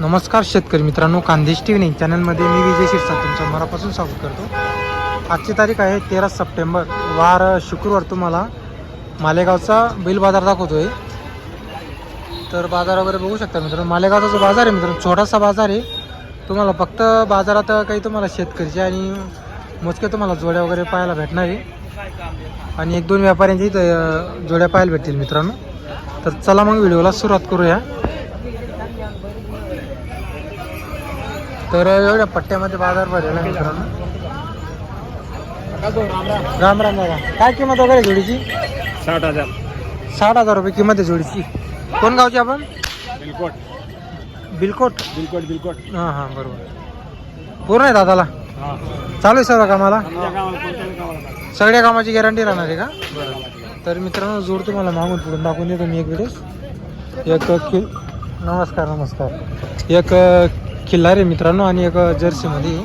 नमस्कार शेतकरी मित्रांनो कांदेश टी व्ही चॅनलमध्ये मी विजय शिरसाट तुमच्या मनापासून स्वागत करतो. आजची तारीख आहे तेरा सप्टेंबर वार शुक्रवार तुम्हाला. मालेगावचा बैल बाजार दाखवतोय. तर बाजार वगैरे बघू शकता मित्रांनो मालेगावचा जो बाजार आहे मित्रांनो छोटासा बाजार आहे. तुम्हाला फक्त बाजारात काही तुम्हाला शेतकरीचे आणि मोजके तुम्हाला जोड्या वगैरे पाहायला भेटणार आहे. आणि एक दोन व्यापाऱ्यांच्या इथं जोड्या पाहायला भेटतील मित्रांनो. तर चला मग व्हिडिओला सुरुवात करूया. तर एवढ्या पट्ट्यामध्ये बाजार भरलेला आहे मित्रांनो. राम राम दादा. काय किंमत वगैरे जोडीची? साठ हजार. साठ हजार रुपये किंमत आहे जोडीची. कोण गावची आपण? बिलकोट. बिलकोट? बिलकोट बिलकोट. हां हां बरोबर. पूर्ण आहे दादाला? हा. चालू आहे सर्व कामाला? सगळ्या कामाची गॅरंटी राहणार आहे का? तर मित्रांनो जोड तुम्हाला मागून पुढून दाखवून देतो मी एक वेळेस एक नमस्कार नमस्कार. एक खिल्लार आहे मित्रांनो आणि एक जर्सीमध्ये.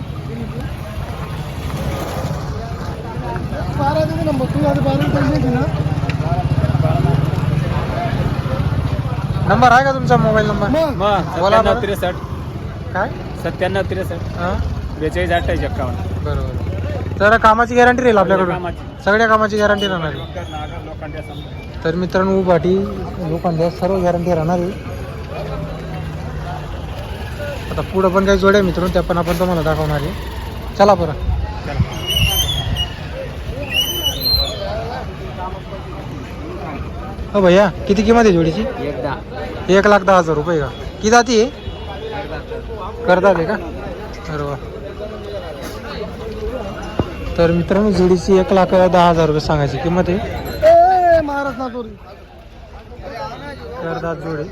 नंबर आहे का तुमचा मोबाईल नंबर? बोला. त्रेसष्ट. काय? सत्त्याण्णव त्रेसष्ट. हां? बेचाळीस अठ्ठावीस एक्कावन्न. बरोबर. तर कामाची गॅरंटी राहील आपल्याकडून? कामाची. सगळ्या कामाची गॅरंटी राहणार आहे? लोकांच्या. तर मित्रांनो उभाटी लोकांच्या सर्व गॅरंटी राहणार आहे. आता पुढं पण काही जोड्या मित्रांनो त्या पण आपण तुम्हाला दाखवणार आहे. चला बरं. हो भैया किती किंमत आहे जोडीची? एक लाख दहा हजार रुपये का? किती जाती आहे? करतात आहे का? अरे वा. तर मित्रांनो जोडीची एक लाख दहा हजार रुपये सांगायची किंमत आहे. करतात जोडी.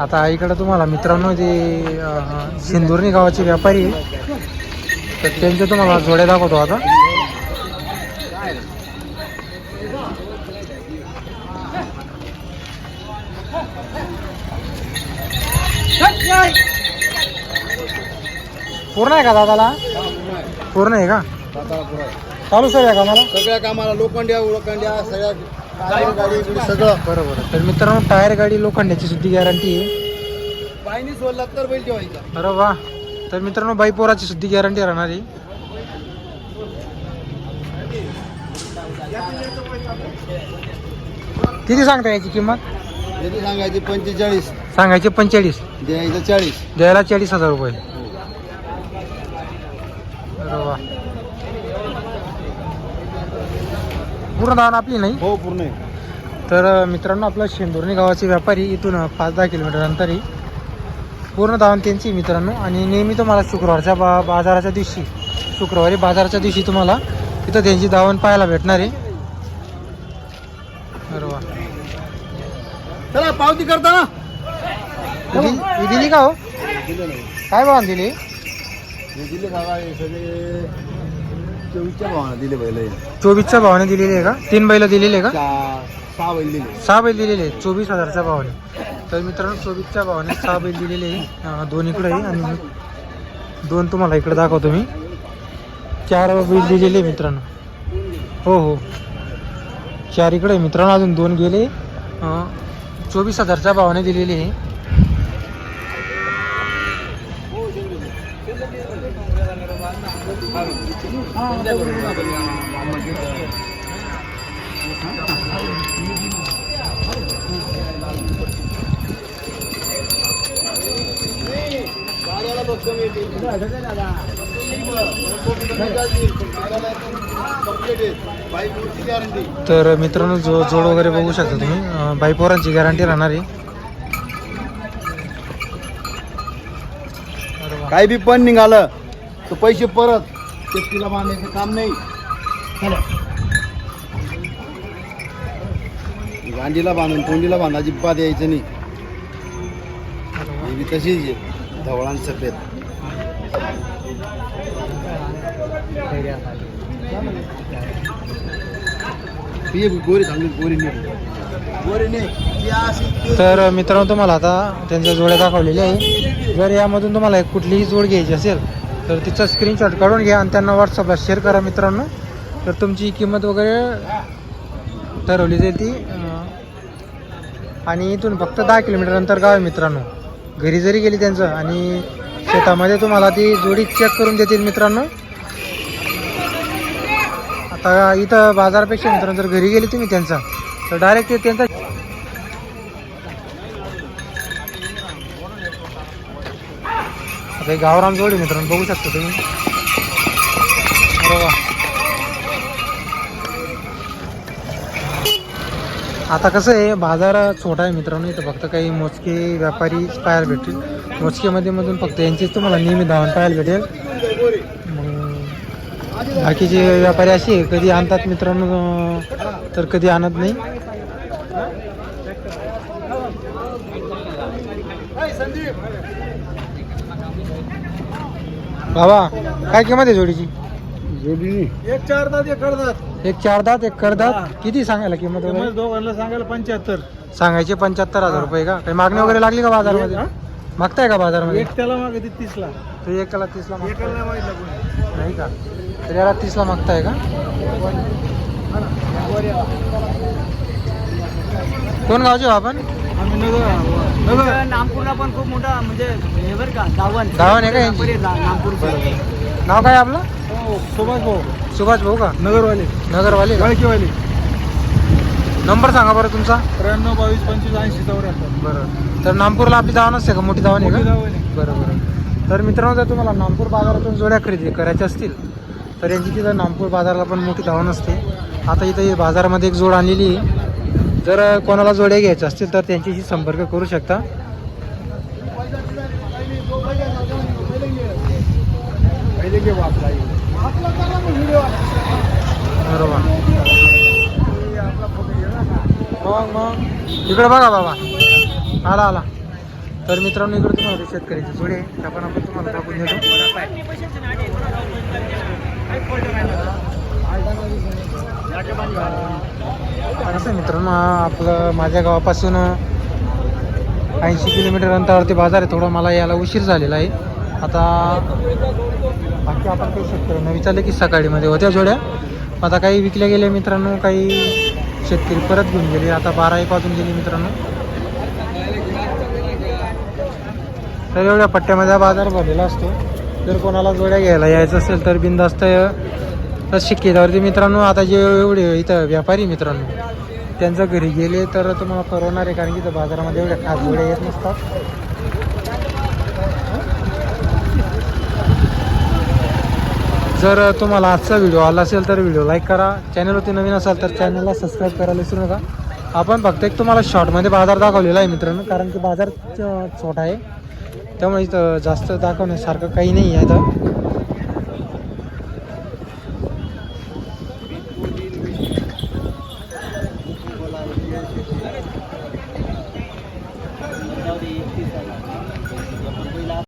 आता इकडं तुम्हाला मित्रांनो जे अं, सिंदुर्णी गावाचे व्यापारी आहे तर त्यांचे तुम्हाला जोड्या दाखवतो आता. पूर्ण आहे का दादाला? पूर्ण आहे का? चालू सर आहे का मला सगळ्या कामाला लोखंड्या उलखंड्या सगळ्या टायर गाडी बिडी सगळं. बरोबर. तर मित्रांनो टायर गाडी लोखंडाची सुद्धा गॅरंटी आहे. बाईनी सोडला तर बैल ठेवायचा. अरे वा. तर मित्रांनो बाई पोराची सुद्धा गॅरंटी राहणार आहे. किती सांगता याची किंमत? याची सांगायची? पंचेचाळीस. सांगायची पंचेचाळीस. द्यायचं चाळीस. द्यायला चाळीस हजार रुपये. अरे वा. पूर्ण दान आपली नाही. हो पूर्ण आहे. तर मित्रांनो आपला शेंदुर्णी गावाचे व्यापारी इथून पाच दहा किलोमीटर अंतर. पूर्ण धावण त्यांची मित्रांनो. आणि नेहमी तुम्हाला शुक्रवारच्या बा बाजाराच्या दिवशी शुक्रवारी बाजाराच्या दिवशी तुम्हाला तिथं त्यांची धावण पाहायला भेटणार आहे. वा. चला पावती करता ना. दिली- दिली का हो? काय भावान दिली दिले सगळे चोवीसच्या दिले बैल हे. चोवीसच्या भावाने दिलेली आहे का? तीन बैल दिलेली आहे का? सहा बैल दिले. सहा बैल दिलेले चोवीस हजारच्या भावाने. तर मित्रांनो चोवीसच्या भावाने सहा बैल दिलेले आहे. अं, दोन इकडे आहे आणि दोन तुम्हाला इकडे दाखवतो मी. चार बैल दिलेले आहे मित्रांनो. हो हो. चार इकडे आहे मित्रांनो. अजून दोन गेले. अं, चोवीस हजारच्या भावाने दिलेले आहे. तर मित्रांनो जो जोड वगैरे बघू शकता तुम्ही. बाई बाईपोरांची गॅरंटी राहणार आहे. काय काही बी पण निघालं तर पैसे परत. शेतीला बांधायचं काम नाही. चला. गांडीला बांधून तोंडीला बांधा अजिबात यायचं नाही. मी तशीच आहे धवळां सफेद गोरी चांगली गोरी नाही. गोरी नाही. ती अशी तर मित्रांनो तुम्हाला आता त्यांच्या जोड्या दाखवलेल्या आहे. जर यामधून तुम्हाला कुठलीही जोड घ्यायची असेल तर तिचा स्क्रीनशॉट काढून घ्या आणि त्यांना व्हॉट्सअपला शेअर करा मित्रांनो. तर तुमची किंमत वगैरे ठरवली जाईल ती. आणि इथून फक्त दहा किलोमीटर अंतर गाव आहे मित्रांनो. घरी जरी गेली त्यांचं आणि शेतामध्ये तुम्हाला ती जोडी चेक करून देतील मित्रांनो. आता इथं बाजारापेक्षा मित्रांनो जर घरी गेली तुम्ही त्यांचा तर डायरेक्ट त्यांचा आता गावराम जोडी मित्रांनो बघू शकता तुम्ही. अरे आता कसं आहे बाजार छोटा आहे मित्रांनो इथं फक्त काही मोजके व्यापारी पाहायला भेटतील. मोजकेमध्ये मधून फक्त यांचीच तुम्हाला नेहमी धावण पाहायला भेटेल. मग बाकीचे व्यापारी असे आहे, कधी आणतात मित्रांनो तर कधी आणत नाही. बाबा काय किंमत आहे जोडीची? एक चार दात एक करतात एक चार दात एक करदात किती सांगायला किंमत वगैरे? दोघांना सांगायला पंच्याहत्तर. सांगायचे पंच्याहत्तर हजार रुपये का? काही मागणी वगैरे लागली का बाजारमध्ये? हा? मागताय का बाजारमध्ये? एक त्याला मागे तीसला. तो एकाला तीसला मागताय? एकाला मागितलं कोणी. नाही का? तर याला तीसला मागताय का? कोण गावचे हो आपण? नगर नगर. नागपूरला पण खूप मोठा म्हणजे हे बरं का आहे का यांची? नागपूर नाव काय आपलं? हो सुभाष भाऊ. सुभाष भाऊ का? नगरवाले. नगरवाले का? गाळकीवाले नंबर सांगा बरं तुमचा. त्र्याण्णव बावीस पंचवीस ऐंशी चौऱ्याहत्तर. बरं. तर नामपूरला आपली दावा नसते का? मोठी का? धावण आहे. बरं बरं. तर मित्रांनो जर तुम्हाला नामपूर बाजारातून जोड्या खरेदी करायच्या असतील तर यांची तिथं नामपूर बाजाराला पण मोठी धावण असते. आता इथं हे बाजारामध्ये एक जोड आणलेली आहे. जर कोणाला जोड्या घ्यायच्या असतील तर त्यांच्याशी संपर्क करू शकता. बरोबर. मग मग. इकडे बघा बाबा. आला आला. तर मित्रांनो इकडे तुम्हाला शेतकऱ्याचे जोडे आपण आपण तुम्हाला दाखवून देतो. असं मित्रांनो आपलं माझ्या गावापासून ऐंशी किलोमीटर अंतरावरती बाजार आहे थोडं मला यायला उशीर झालेला आहे. आता बाकी आपण काही शेतकऱ्यांना विचारले की सकाळीमध्ये होत्या जोड्या. आता काही विकल्या गेल्या मित्रांनो काही शेतकरी परत घेऊन गेले. आता बारा एक वाजून गेले मित्रांनो. तर एवढ्या पट्ट्यामध्ये बाजार भरलेला असतो. जर कोणाला जोड्या घ्यायला यायचं असेल तर बिंदास्त तर शिक्केदावरती मित्रांनो आता जे एवढे इथं व्यापारी मित्रांनो त्यांच्या घरी गेले तर तुम्हाला परवणार आहे कारण की इथं बाजारामध्ये एवढ्या खास जोड्या येत नसतात. जर तुम्हाला आजचा व्हिडिओ आला असेल तर व्हिडिओ लाईक करा. चॅनलवरती नवीन असाल तर चॅनलला सबस्क्राईब करायला विसरू नका. आपण फक्त एक तुम्हाला शॉर्टमध्ये बाजार दाखवलेला आहे मित्रांनो कारण की बाजार छोटा आहे. त्यामुळे इथं जास्त दाखवण्यासारखं काही नाही आहे इथं.